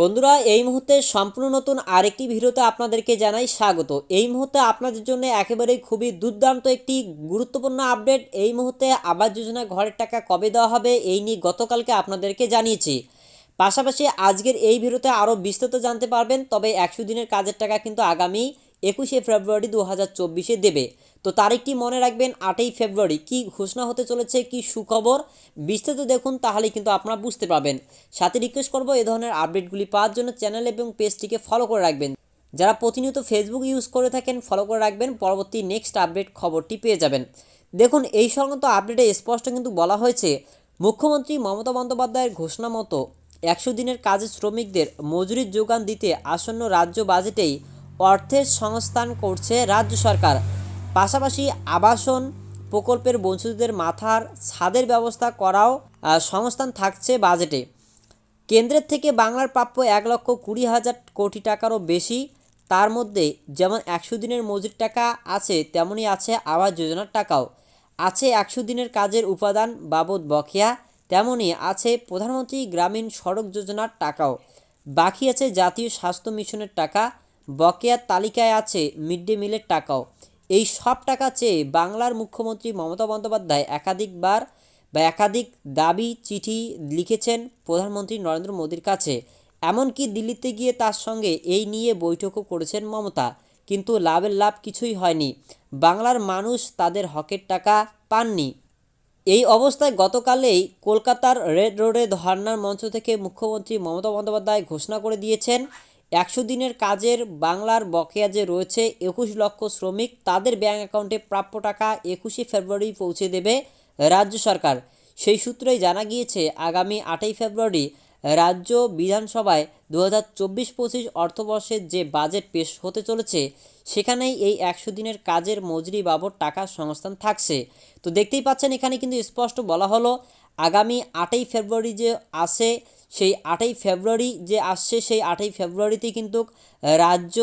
বন্ধুরা, এই মুহূর্তে সম্পূর্ণ নতুন আরেকটি ভিডিওতে আপনাদেরকে জানাই স্বাগত। এই মুহূর্তে আপনাদের জন্য একেবারে খুবই দুর্দান্ত একটি গুরুত্বপূর্ণ আপডেট। এই মুহূর্তে আবাস যোজনা ঘরের টাকা কবে দেওয়া হবে, এই নিয়ে গতকালকে আপনাদেরকে জানিয়েছি। পাশাপাশি আজকের এই ভিডিওতে আরও বিস্তারিত জানতে পারবেন, তবে একশো দিনের কাজের টাকা কিন্তু আগামী একুশে ফেব্রুয়ারি দু হাজার চব্বিশে দেবে। তো তারিখটি মনে রাখবেন, আটই ফেব্রুয়ারি। কি ঘোষণা হতে চলেছে, কি সুখবর, বিস্তারিত দেখুন তাহলে কিন্তু আপনারা বুঝতে পারবেন। সাথে রিকোয়েস্ট করব, এ ধরনের আপডেটগুলি পাওয়ার জন্য চ্যানেল এবং পেজটিকে ফলো করে রাখবেন। যারা প্রতিনিয়ত ফেসবুক ইউজ করে থাকেন ফলো করে রাখবেন, পরবর্তী নেক্সট আপডেট খবরটি পেয়ে যাবেন। দেখুন, এই সংক্রান্ত আপডেটে স্পষ্ট কিন্তু বলা হয়েছে, মুখ্যমন্ত্রী মমতা বন্দ্যোপাধ্যায়ের ঘোষণা মতো একশো দিনের কাজে শ্রমিকদের মজুরির যোগান দিতে আসন্ন রাজ্য বাজেটেই অর্থের সংস্থান করছে রাজ্য সরকার। পাশাপাশি আবাসন প্রকল্পের বঞ্চিতদের মাথার ছাদের ব্যবস্থা করাও সংস্থান থাকছে বাজেটে। কেন্দ্রের থেকে বাংলার প্রাপ্য এক লক্ষ কুড়ি হাজার কোটি টাকারও বেশি, তার মধ্যে যেমন একশো দিনের মজুর টাকা আছে, তেমনই আছে আবাস যোজনার টাকাও। আছে একশো দিনের কাজের উপাদান বাবদ বকেয়া, তেমনই আছে প্রধানমন্ত্রী গ্রামীণ সড়ক যোজনার টাকাও। বাকি আছে জাতীয় স্বাস্থ্য মিশনের টাকা বকেয়ার তালিকায় আছে মিড ডে মিলের টাকাও। এই সব টাকা চেয়ে বাংলার মুখ্যমন্ত্রী মমতা বন্দ্যোপাধ্যায় একাধিকবার বা একাধিক দাবি, চিঠি লিখেছেন প্রধানমন্ত্রী নরেন্দ্র মোদীর কাছে। এমনকি দিল্লিতে গিয়ে তার সঙ্গে এই নিয়ে বৈঠকও করেছেন মমতা। কিন্তু লাভের লাভ কিছুই হয়নি। বাংলার মানুষ তাদের হকের টাকা পাননি। এই অবস্থায় গতকালেই কলকাতার রেড রোডে ধর্নার মঞ্চ থেকে মুখ্যমন্ত্রী মমতা বন্দ্যোপাধ্যায় ঘোষণা করে দিয়েছেন একশো দিনের কাজের বাংলার বকেয়া যে রয়েছে, একুশ লক্ষ শ্রমিক তাদের ব্যাঙ্ক অ্যাকাউন্টে প্রাপ্য টাকা একুশে ফেব্রুয়ারি পৌঁছে দেবে রাজ্য সরকার। সেই সূত্রেই জানা গিয়েছে, আগামী আটই ফেব্রুয়ারি রাজ্য বিধানসভায় দু হাজার চব্বিশ পঁচিশ অর্থবর্ষের যে বাজেট পেশ হতে চলেছে, সেখানেই এই একশো দিনের কাজের মজুরি বাবদ টাকার সংস্থান থাকছে। তো দেখতেই পাচ্ছেন, এখানে কিন্তু স্পষ্ট বলা হলো, আগামী আটই ফেব্রুয়ারি যে আসে সেই আটই ফেব্রুয়ারি যে আসছে, সেই আটই ফেব্রুয়ারিতেই কিন্তু রাজ্য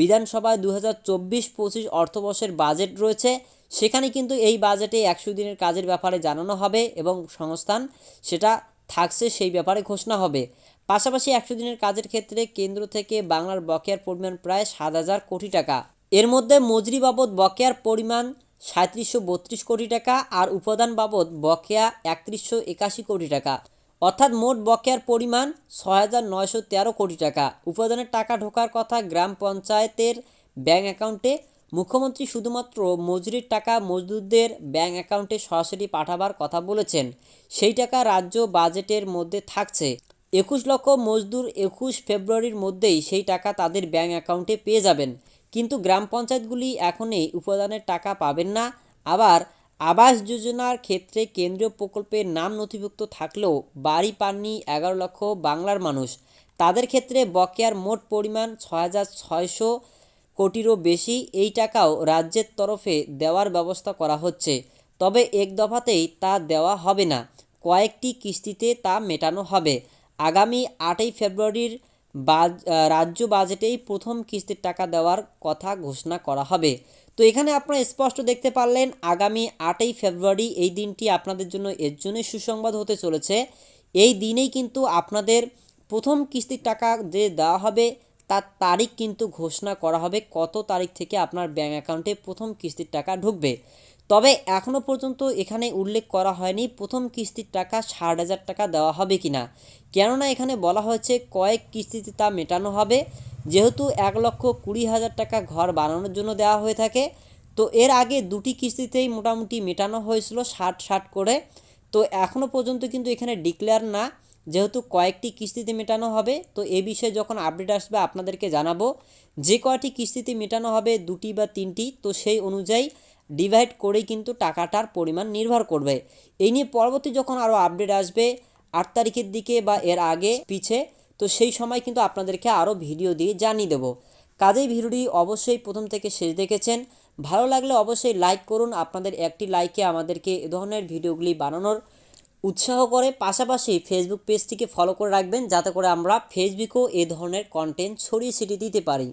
বিধানসভায় দু হাজার চব্বিশ পঁচিশ অর্থবর্ষের বাজেট রয়েছে। সেখানে কিন্তু এই বাজেটে একশো দিনের কাজের ব্যাপারে জানানো হবে এবং সংস্থান সেটা থাকছে, সেই ব্যাপারে ঘোষণা হবে। পাশাপাশি একশো দিনের কাজের ক্ষেত্রে কেন্দ্র থেকে বাংলার বকেয়ার পরিমাণ প্রায় সাত হাজার কোটি টাকা। এর মধ্যে মজুরি বাবদ বকেয়ার পরিমাণ সাঁত্রিশশো বত্রিশ কোটি টাকা আর উপাদান বাবদ বকেয়া একত্রিশশো একাশি কোটি টাকা। অর্থাৎ মোট বকেয়ার পরিমাণ ছয় হাজার নয়শো তেরো কোটি টাকা। উপাদানের টাকা ঢোকার কথা গ্রাম পঞ্চায়েতের ব্যাঙ্ক অ্যাকাউন্টে। মুখ্যমন্ত্রী শুধুমাত্র মজুরির টাকা মজদুরদের ব্যাঙ্ক অ্যাকাউন্টে সরাসরি পাঠাবার কথা বলেছেন। সেই টাকা রাজ্য বাজেটের মধ্যে থাকছে। একুশ লক্ষ মজদুর একুশ ফেব্রুয়ারির মধ্যেই সেই টাকা তাদের ব্যাঙ্ক অ্যাকাউন্টে পেয়ে যাবেন। কিন্তু গ্রাম পঞ্চায়েতগুলি এখনই উপাদানের টাকা পাবেন না। আবার আবাস যোজনার ক্ষেত্রে কেন্দ্রীয় প্রকল্পের নাম নথিভুক্ত থাকলেও বাড়ি পাননি এগারো লক্ষ বাংলার মানুষ। তাদের ক্ষেত্রে বকেয়ার মোট পরিমাণ ছয় হাজার ছয়শো কোটিরও বেশি। এই টাকাও রাজ্যের তরফে দেওয়ার ব্যবস্থা করা হচ্ছে। তবে এক দফাতেই তা দেওয়া হবে না। কয়েকটি কিস্তিতে তা মেটানো হবে। আগামী আটই ফেব্রুয়ারির বাজ রাজ্য বাজেটেই প্রথম কিস্তির টাকা দেওয়ার কথা ঘোষণা করা হবে। তো এখানে আপনারা স্পষ্ট দেখতে পারলেন, আগামী আটই ফেব্রুয়ারি এই দিনটি আপনাদের জন্য এর জন্যই সুসংবাদ হতে চলেছে। এই দিনেই কিন্তু আপনাদের প্রথম কিস্তির টাকা যে দেওয়া হবে, তার তারিখ কিন্তু ঘোষণা করা হবে কত তারিখ থেকে আপনার ব্যাঙ্ক অ্যাকাউন্টে প্রথম কিস্তির টাকা ঢুকবে। তবে এখনও পর্যন্ত এখানে উল্লেখ করা হয়নি প্রথম কিস্তির টাকা ষাট হাজার টাকা দেওয়া হবে কি না কেননা এখানে বলা হয়েছে কয়েক কিস্তিতে তা মেটানো হবে। যেহেতু এক লক্ষ কুড়ি হাজার টাকা ঘর বানানোর জন্য দেওয়া হয়ে থাকে, তো এর আগে দুটি কিস্তিতেই মোটামুটি মেটানো হয়েছিল ষাট ষাট করে। তো এখনও পর্যন্ত কিন্তু এখানে ডিক্লেয়ার না, যেহেতু কয়েকটি কিস্তিতে মেটানো হবে। তো এ বিষয়ে যখন আপডেট আসবে আপনাদেরকে জানাব। যে কয়টি কিস্তিতে মেটানো হবে, দুটি বা তিনটি, তো সেই অনুযায়ী ডিভাইড করেই কিন্তু টাকাটার পরিমাণ নির্ভর করবে। এই নিয়ে পরবর্তী যখন আরও আপডেট আসবে, আট তারিখের দিকে বা এর আগে পিছে, তো সেই সময় কিন্তু আপনাদেরকে আরও ভিডিও দিয়ে জানিয়ে দেবো। কাজেই ভিডিওটি অবশ্যই প্রথম থেকে শেষ দেখেছেন। ভালো লাগলে অবশ্যই লাইক করুন, আপনাদের একটি লাইকে আমাদেরকে এ ধরনের ভিডিওগুলি বানানোর উৎসাহ করে। পাশাপাশি ফেসবুক পেজটিকে ফলো করে রাখবেন, যাতে করে আমরা ফেসবুকেও এ ধরনের কন্টেন্ট ছড়িয়ে ছিটিয়ে দিতে পারি।